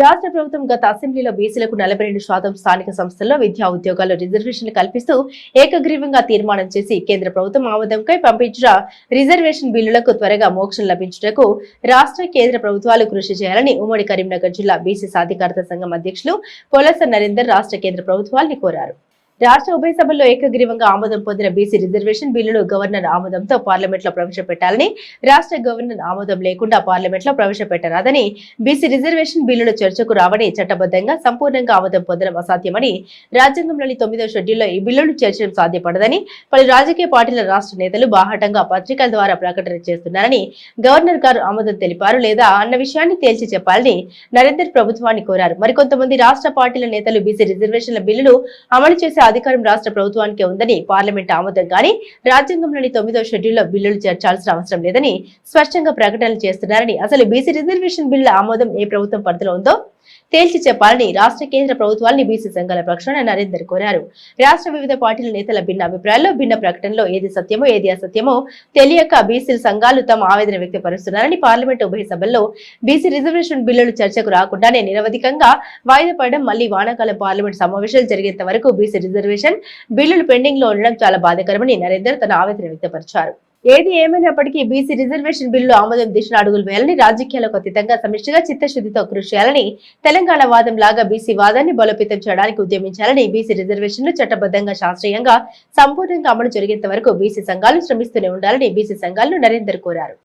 రాష్ట్ర ప్రభుత్వం గత అసెంబ్లీలో బీసీలకు నలభై రెండు శాతం స్థానిక సంస్థల్లో విద్యా ఉద్యోగాల్లో రిజర్వేషన్లు కల్పిస్తూ ఏకగ్రీవంగా తీర్మానం చేసి కేంద్ర ప్రభుత్వం ఆమోదంపై పంపించిన రిజర్వేషన్ బిల్లులకు త్వరగా మోక్షం లభించుటకు రాష్ట్ర కేంద్ర ప్రభుత్వాలు కృషి చేయాలని ఉమ్మడి కరీంనగర్ జిల్లా బీసీ సాధికారత సంఘం అధ్యక్షులు పొలస నరేందర్ రాష్ట్ర కేంద్ర ప్రభుత్వాన్ని కోరారు. రాష్ట్ర ఉభయ సభల్లో ఏకగ్రీవంగా ఆమోదం పొందిన బీసీ రిజర్వేషన్ బిల్లును గవర్నర్ ఆమోదంతో పార్లమెంట్లో ప్రవేశపెట్టాలని రాష్ట్ర గవర్నర్ ఆమోదం లేకుండా పార్లమెంట్లో ప్రవేశపెట్టరాదని బీసీ రిజర్వేషన్ బిల్లును చర్చకు రావని చట్టబద్ధంగా సంపూర్ణంగా ఆమోదం పొందడం అసాధ్యమని రాజ్యాంగంలోని తొమ్మిదో షెడ్యూల్లో ఈ బిల్లును చేర్చడం సాధ్యపడదని పలు రాజకీయ పార్టీల రాష్ట్ర నేతలు బాహాటంగా పత్రికల ద్వారా ప్రకటన చేస్తున్నారని గవర్నర్ గారు ఆమోదం తెలిపారు లేదా అన్న విషయాన్ని తేల్చి చెప్పాలని నరేందర్ ప్రభుత్వాన్ని కోరారు. మరికొంతమంది రాష్ట్ర పార్టీల నేతలు బీసీ రిజర్వేషన్ల బిల్లును అమలు చేసే అధికారం రాష్ట్ర ప్రభుత్వానికి ఉందని పార్లమెంట్ ఆమోదం కానీ రాజ్యాంగంలోని తొమ్మిదో షెడ్యూల్లో బిల్లులు చేర్చాల్సిన అవసరం లేదని స్పష్టంగా ప్రకటనలు చేస్తున్నారని అసలు బీసీ రిజర్వేషన్ బిల్లుల ఆమోదం ఏ ప్రభుత్వం పరిధిలో ఉందో తేల్చి చెప్పాలని రాష్ట్ర కేంద్ర ప్రభుత్వాన్ని బీసీ సంఘాల పక్షాన నరేందర్ కోరారు. రాష్ట్ర వివిధ పార్టీల నేతల భిన్న అభిప్రాయాల్లో భిన్న ప్రకటనలో ఏది సత్యమో ఏది అసత్యమో తెలియక బీసీ సంఘాలు తమ ఆవేదన వ్యక్తపరుస్తున్నారని పార్లమెంట్ ఉభయ సభల్లో బీసీ రిజర్వేషన్ బిల్లులు చర్చకు రాకుండానే నిరవధికంగా వాయిదా పడడం మళ్ళీ వానాకాలం పార్లమెంట్ సమావేశాలు జరిగేంత వరకు బీసీ రిజర్వేషన్ బిల్లులు పెండింగ్లో ఉండడం చాలా బాధాకరమని నరేందర్ తన ఆవేదన వ్యక్తపరిచారు. ఏది ఏమైనప్పటికీ బీసీ రిజర్వేషన్ బిల్లు ఆమోదం దిశలో అడుగులు వేయాలని రాజకీయాలకు అతీతంగా సమిష్టిగా చిత్తశుద్ధితో కృషి చేయాలని తెలంగాణ వాదం లాగా బీసీ వాదాన్ని బలోపేతం చేయడానికి ఉద్యమించాలని బీసీ రిజర్వేషన్లు చట్టబద్ధంగా శాస్త్రీయంగా సంపూర్ణంగా అమలు జరిగేంత వరకు బీసీ సంఘాలు శ్రమిస్తూనే ఉండాలని బీసీ సంఘాలను నరేందర్ కోరారు.